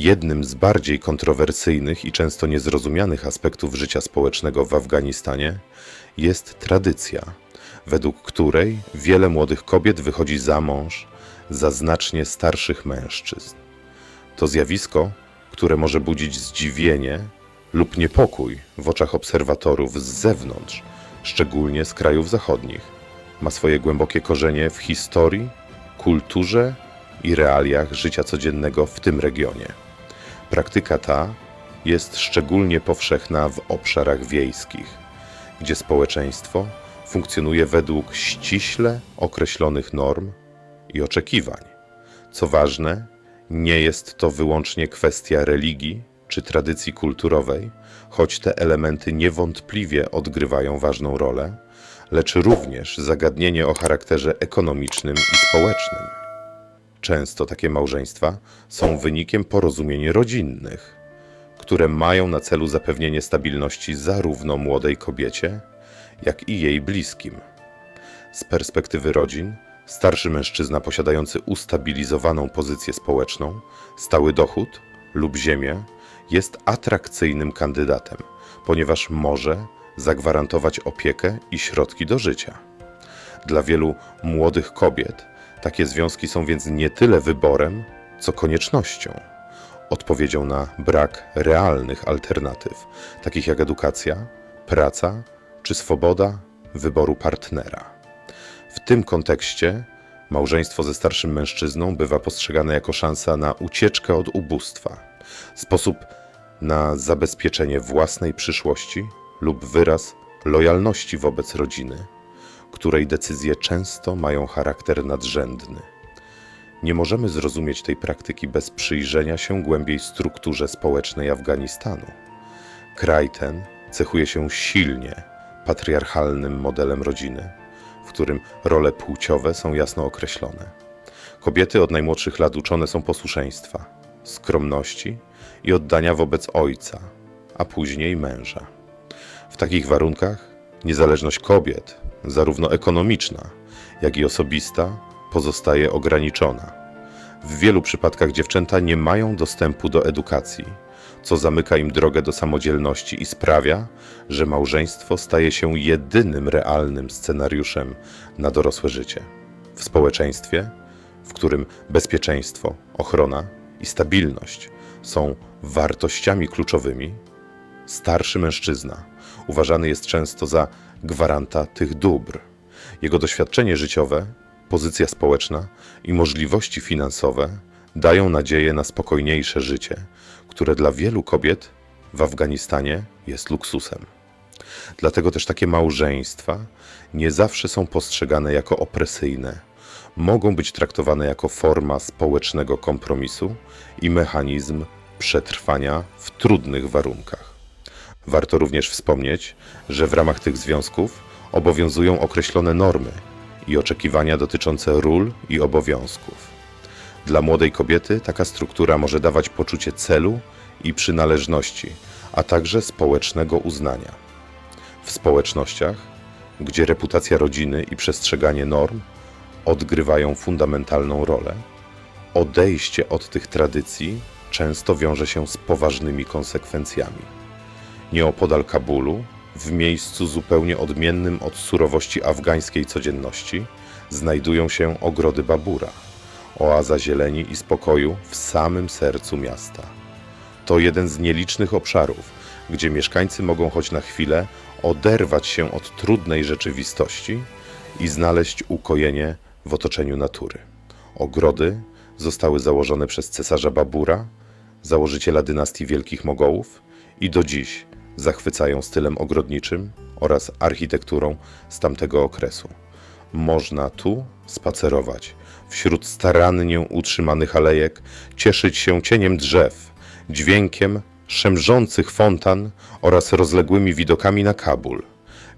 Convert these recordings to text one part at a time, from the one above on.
Jednym z bardziej kontrowersyjnych i często niezrozumianych aspektów życia społecznego w Afganistanie jest tradycja, według której wiele młodych kobiet wychodzi za mąż za znacznie starszych mężczyzn. To zjawisko, które może budzić zdziwienie lub niepokój w oczach obserwatorów z zewnątrz, szczególnie z krajów zachodnich, ma swoje głębokie korzenie w historii, kulturze i realiach życia codziennego w tym regionie. Praktyka ta jest szczególnie powszechna w obszarach wiejskich, gdzie społeczeństwo funkcjonuje według ściśle określonych norm i oczekiwań. Co ważne, nie jest to wyłącznie kwestia religii czy tradycji kulturowej, choć te elementy niewątpliwie odgrywają ważną rolę, lecz również zagadnienie o charakterze ekonomicznym i społecznym. Często takie małżeństwa są wynikiem porozumień rodzinnych, które mają na celu zapewnienie stabilności zarówno młodej kobiecie, jak i jej bliskim. Z perspektywy rodzin, starszy mężczyzna posiadający ustabilizowaną pozycję społeczną, stały dochód lub ziemię jest atrakcyjnym kandydatem, ponieważ może zagwarantować opiekę i środki do życia. Dla wielu młodych kobiet takie związki są więc nie tyle wyborem, co koniecznością, odpowiedzią na brak realnych alternatyw, takich jak edukacja, praca czy swoboda wyboru partnera. W tym kontekście małżeństwo ze starszym mężczyzną bywa postrzegane jako szansa na ucieczkę od ubóstwa, sposób na zabezpieczenie własnej przyszłości lub wyraz lojalności wobec rodziny, której decyzje często mają charakter nadrzędny. Nie możemy zrozumieć tej praktyki bez przyjrzenia się głębiej strukturze społecznej Afganistanu. Kraj ten cechuje się silnie patriarchalnym modelem rodziny, w którym role płciowe są jasno określone. Kobiety od najmłodszych lat uczone są posłuszeństwa, skromności i oddania wobec ojca, a później męża. W takich warunkach niezależność kobiet, zarówno ekonomiczna, jak i osobista, pozostaje ograniczona. W wielu przypadkach dziewczęta nie mają dostępu do edukacji, co zamyka im drogę do samodzielności i sprawia, że małżeństwo staje się jedynym realnym scenariuszem na dorosłe życie. W społeczeństwie, w którym bezpieczeństwo, ochrona i stabilność są wartościami kluczowymi, starszy mężczyzna uważany jest często za gwaranta tych dóbr. Jego doświadczenie życiowe, pozycja społeczna i możliwości finansowe dają nadzieję na spokojniejsze życie, które dla wielu kobiet w Afganistanie jest luksusem. Dlatego też takie małżeństwa nie zawsze są postrzegane jako opresyjne. Mogą być traktowane jako forma społecznego kompromisu i mechanizm przetrwania w trudnych warunkach. Warto również wspomnieć, że w ramach tych związków obowiązują określone normy i oczekiwania dotyczące ról i obowiązków. Dla młodej kobiety taka struktura może dawać poczucie celu i przynależności, a także społecznego uznania. W społecznościach, gdzie reputacja rodziny i przestrzeganie norm odgrywają fundamentalną rolę, odejście od tych tradycji często wiąże się z poważnymi konsekwencjami. Nieopodal Kabulu, w miejscu zupełnie odmiennym od surowości afgańskiej codzienności, znajdują się ogrody Babura, oaza zieleni i spokoju w samym sercu miasta. To jeden z nielicznych obszarów, gdzie mieszkańcy mogą choć na chwilę oderwać się od trudnej rzeczywistości i znaleźć ukojenie w otoczeniu natury. Ogrody zostały założone przez cesarza Babura, założyciela dynastii Wielkich Mogołów i do dziś zachwycają stylem ogrodniczym oraz architekturą z tamtego okresu. Można tu spacerować wśród starannie utrzymanych alejek, cieszyć się cieniem drzew, dźwiękiem szemrzących fontan oraz rozległymi widokami na Kabul.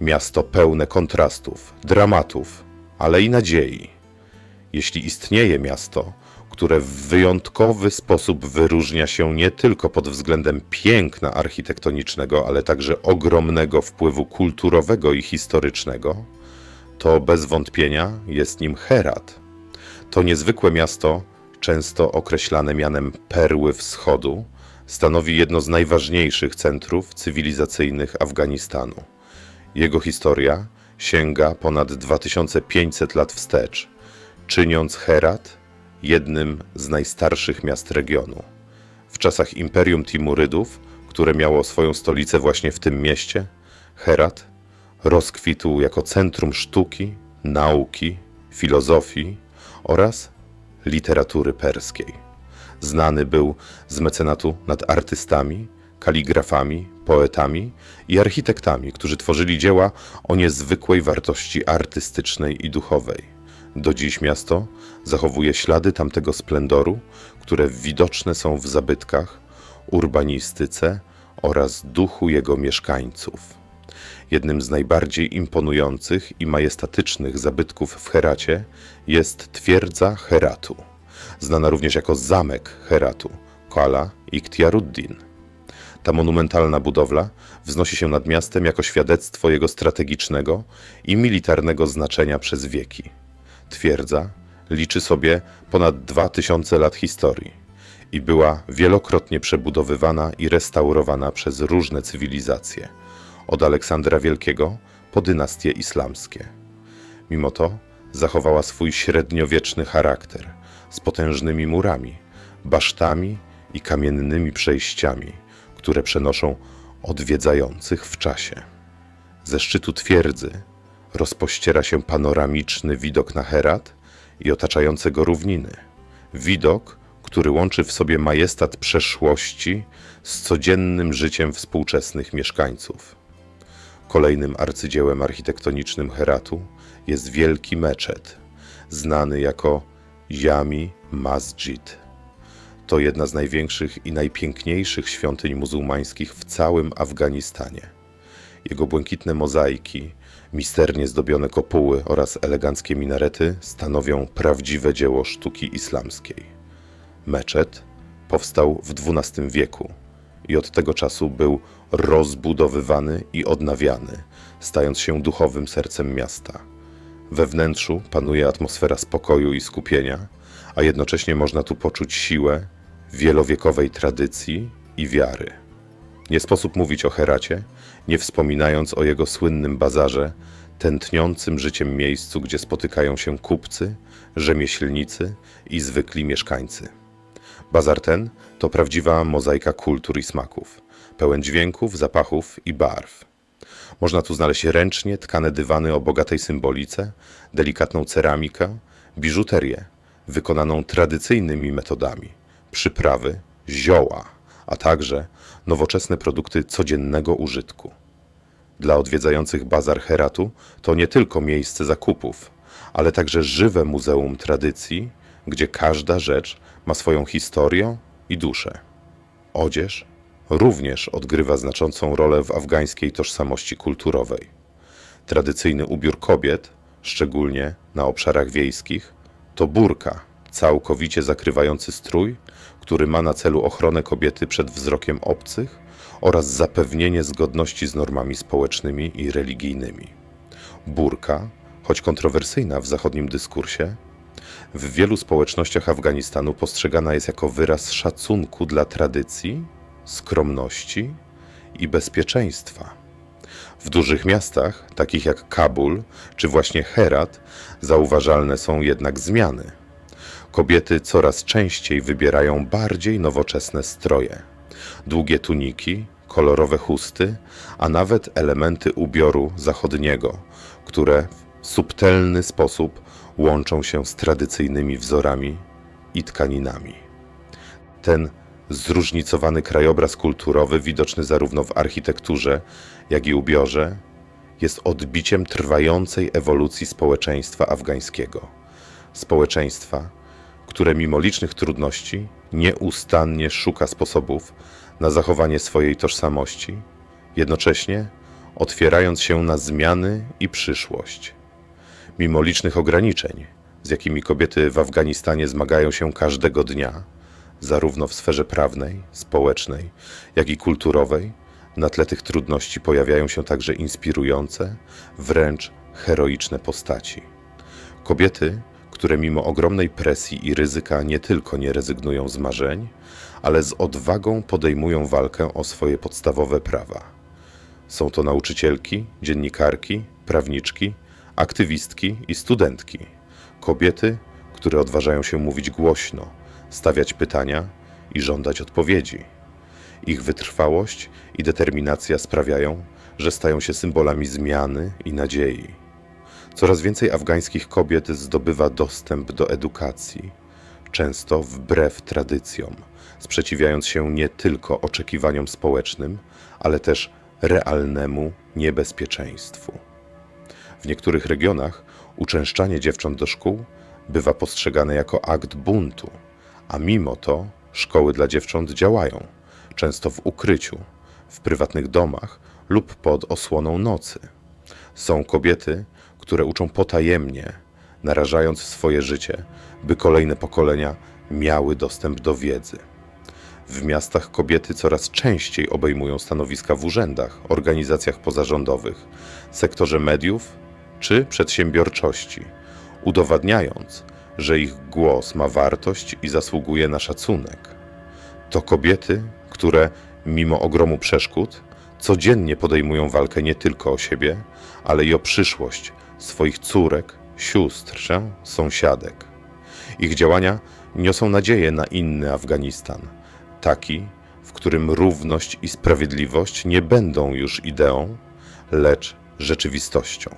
Miasto pełne kontrastów, dramatów, ale i nadziei. Jeśli istnieje miasto, które w wyjątkowy sposób wyróżnia się nie tylko pod względem piękna architektonicznego, ale także ogromnego wpływu kulturowego i historycznego, to bez wątpienia jest nim Herat. To niezwykłe miasto często określane mianem Perły Wschodu, stanowi jedno z najważniejszych centrów cywilizacyjnych Afganistanu. Jego historia sięga ponad 2500 lat wstecz, czyniąc Herat jednym z najstarszych miast regionu. W czasach Imperium Timurydów, które miało swoją stolicę właśnie w tym mieście, Herat rozkwitł jako centrum sztuki, nauki, filozofii oraz literatury perskiej. Znany był z mecenatu nad artystami, kaligrafami, poetami i architektami, którzy tworzyli dzieła o niezwykłej wartości artystycznej i duchowej. Do dziś miasto zachowuje ślady tamtego splendoru, które widoczne są w zabytkach, urbanistyce oraz duchu jego mieszkańców. Jednym z najbardziej imponujących i majestatycznych zabytków w Heracie jest twierdza Heratu, znana również jako zamek Heratu, Kala Iktiaruddin. Ta monumentalna budowla wznosi się nad miastem jako świadectwo jego strategicznego i militarnego znaczenia przez wieki. Twierdza liczy sobie ponad 2000 lat historii i była wielokrotnie przebudowywana i restaurowana przez różne cywilizacje, od Aleksandra Wielkiego po dynastie islamskie. Mimo to zachowała swój średniowieczny charakter z potężnymi murami, basztami i kamiennymi przejściami, które przenoszą odwiedzających w czasie. Ze szczytu twierdzy rozpościera się panoramiczny widok na Herat i otaczające go równiny. Widok, który łączy w sobie majestat przeszłości z codziennym życiem współczesnych mieszkańców. Kolejnym arcydziełem architektonicznym Heratu jest wielki meczet, znany jako Jami Masjid. To jedna z największych i najpiękniejszych świątyń muzułmańskich w całym Afganistanie. Jego błękitne mozaiki, misternie zdobione kopuły oraz eleganckie minarety stanowią prawdziwe dzieło sztuki islamskiej. Meczet powstał w XII wieku i od tego czasu był rozbudowywany i odnawiany, stając się duchowym sercem miasta. We wnętrzu panuje atmosfera spokoju i skupienia, a jednocześnie można tu poczuć siłę wielowiekowej tradycji i wiary. Nie sposób mówić o Heracie, nie wspominając o jego słynnym bazarze, tętniącym życiem miejscu, gdzie spotykają się kupcy, rzemieślnicy i zwykli mieszkańcy. Bazar ten to prawdziwa mozaika kultur i smaków, pełen dźwięków, zapachów i barw. Można tu znaleźć ręcznie tkane dywany o bogatej symbolice, delikatną ceramikę, biżuterię wykonaną tradycyjnymi metodami, przyprawy, zioła, a także nowoczesne produkty codziennego użytku. Dla odwiedzających bazar Heratu to nie tylko miejsce zakupów, ale także żywe muzeum tradycji, gdzie każda rzecz ma swoją historię i duszę. Odzież również odgrywa znaczącą rolę w afgańskiej tożsamości kulturowej. Tradycyjny ubiór kobiet, szczególnie na obszarach wiejskich, to burka, całkowicie zakrywający strój, który ma na celu ochronę kobiety przed wzrokiem obcych oraz zapewnienie zgodności z normami społecznymi i religijnymi. Burka, choć kontrowersyjna w zachodnim dyskursie, w wielu społecznościach Afganistanu postrzegana jest jako wyraz szacunku dla tradycji, skromności i bezpieczeństwa. W dużych miastach, takich jak Kabul czy właśnie Herat, zauważalne są jednak zmiany. Kobiety coraz częściej wybierają bardziej nowoczesne stroje. Długie tuniki, kolorowe chusty, a nawet elementy ubioru zachodniego, które w subtelny sposób łączą się z tradycyjnymi wzorami i tkaninami. Ten zróżnicowany krajobraz kulturowy, widoczny zarówno w architekturze, jak i ubiorze, jest odbiciem trwającej ewolucji społeczeństwa afgańskiego. Społeczeństwa, które mimo licznych trudności nieustannie szuka sposobów na zachowanie swojej tożsamości, jednocześnie otwierając się na zmiany i przyszłość. Mimo licznych ograniczeń, z jakimi kobiety w Afganistanie zmagają się każdego dnia, zarówno w sferze prawnej, społecznej, jak i kulturowej, na tle tych trudności pojawiają się także inspirujące, wręcz heroiczne postaci. Kobiety, które mimo ogromnej presji i ryzyka nie tylko nie rezygnują z marzeń, ale z odwagą podejmują walkę o swoje podstawowe prawa. Są to nauczycielki, dziennikarki, prawniczki, aktywistki i studentki. Kobiety, które odważają się mówić głośno, stawiać pytania i żądać odpowiedzi. Ich wytrwałość i determinacja sprawiają, że stają się symbolami zmiany i nadziei. Coraz więcej afgańskich kobiet zdobywa dostęp do edukacji, często wbrew tradycjom, sprzeciwiając się nie tylko oczekiwaniom społecznym, ale też realnemu niebezpieczeństwu. W niektórych regionach uczęszczanie dziewcząt do szkół bywa postrzegane jako akt buntu, a mimo to szkoły dla dziewcząt działają, często w ukryciu, w prywatnych domach lub pod osłoną nocy. Są kobiety, które uczą potajemnie, narażając swoje życie, by kolejne pokolenia miały dostęp do wiedzy. W miastach kobiety coraz częściej obejmują stanowiska w urzędach, organizacjach pozarządowych, sektorze mediów czy przedsiębiorczości, udowadniając, że ich głos ma wartość i zasługuje na szacunek. To kobiety, które, mimo ogromu przeszkód, codziennie podejmują walkę nie tylko o siebie, ale i o przyszłość swoich córek, sióstr, sąsiadek. Ich działania niosą nadzieję na inny Afganistan, taki, w którym równość i sprawiedliwość nie będą już ideą, lecz rzeczywistością.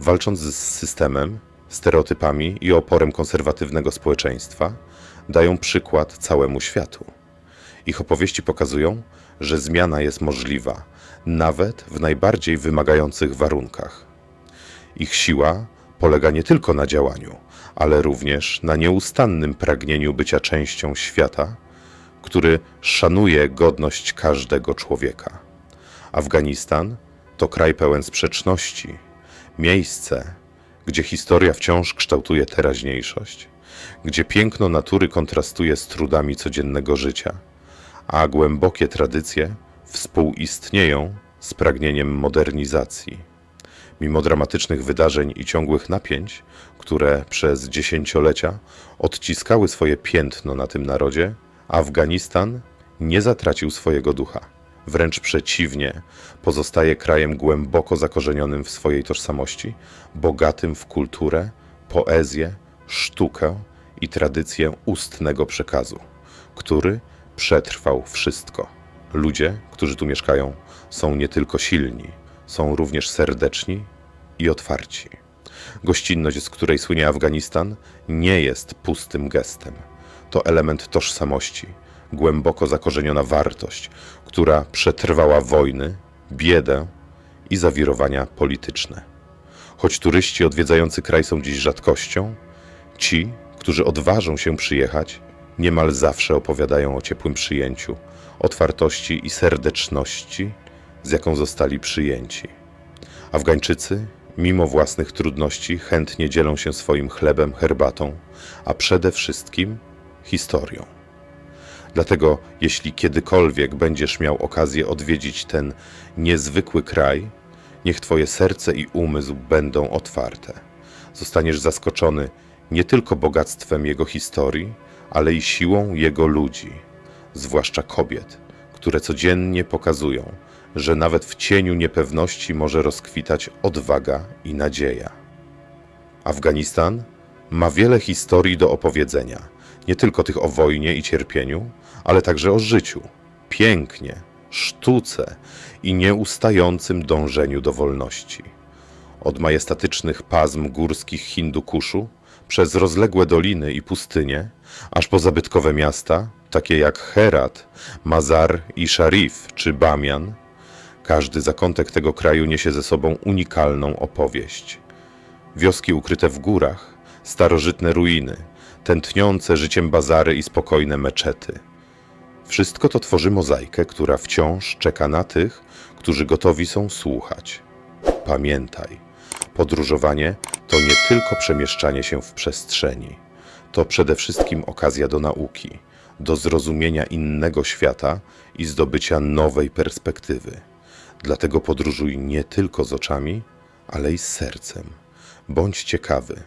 Walcząc z systemem, stereotypami i oporem konserwatywnego społeczeństwa, dają przykład całemu światu. Ich opowieści pokazują, że zmiana jest możliwa, nawet w najbardziej wymagających warunkach. Ich siła polega nie tylko na działaniu, ale również na nieustannym pragnieniu bycia częścią świata, który szanuje godność każdego człowieka. Afganistan to kraj pełen sprzeczności, miejsce, gdzie historia wciąż kształtuje teraźniejszość, gdzie piękno natury kontrastuje z trudami codziennego życia, a głębokie tradycje współistnieją z pragnieniem modernizacji. Mimo dramatycznych wydarzeń i ciągłych napięć, które przez dziesięciolecia odciskały swoje piętno na tym narodzie, Afganistan nie zatracił swojego ducha. Wręcz przeciwnie, pozostaje krajem głęboko zakorzenionym w swojej tożsamości, bogatym w kulturę, poezję, sztukę i tradycję ustnego przekazu, który przetrwał wszystko. Ludzie, którzy tu mieszkają, są nie tylko silni, są również serdeczni i otwarci. Gościnność, z której słynie Afganistan, nie jest pustym gestem. To element tożsamości, głęboko zakorzeniona wartość, która przetrwała wojny, biedę i zawirowania polityczne. Choć turyści odwiedzający kraj są dziś rzadkością, ci, którzy odważą się przyjechać, niemal zawsze opowiadają o ciepłym przyjęciu, otwartości i serdeczności, z jaką zostali przyjęci. Afgańczycy, mimo własnych trudności, chętnie dzielą się swoim chlebem, herbatą, a przede wszystkim historią. Dlatego, jeśli kiedykolwiek będziesz miał okazję odwiedzić ten niezwykły kraj, niech Twoje serce i umysł będą otwarte. Zostaniesz zaskoczony nie tylko bogactwem jego historii, ale i siłą jego ludzi, zwłaszcza kobiet, które codziennie pokazują, że nawet w cieniu niepewności może rozkwitać odwaga i nadzieja. Afganistan ma wiele historii do opowiedzenia, nie tylko tych o wojnie i cierpieniu, ale także o życiu, pięknie, sztuce i nieustającym dążeniu do wolności. Od majestatycznych pasm górskich Hindukuszu, przez rozległe doliny i pustynie, aż po zabytkowe miasta, takie jak Herat, Mazar i Sharif czy Bamian, każdy zakątek tego kraju niesie ze sobą unikalną opowieść. Wioski ukryte w górach, starożytne ruiny, tętniące życiem bazary i spokojne meczety. Wszystko to tworzy mozaikę, która wciąż czeka na tych, którzy gotowi są słuchać. Pamiętaj, podróżowanie to nie tylko przemieszczanie się w przestrzeni, to przede wszystkim okazja do nauki, do zrozumienia innego świata i zdobycia nowej perspektywy. Dlatego podróżuj nie tylko z oczami, ale i z sercem. Bądź ciekawy.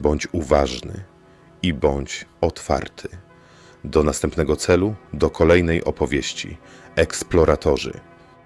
Bądź uważny i bądź otwarty. Do następnego celu, do kolejnej opowieści. Eksploratorzy.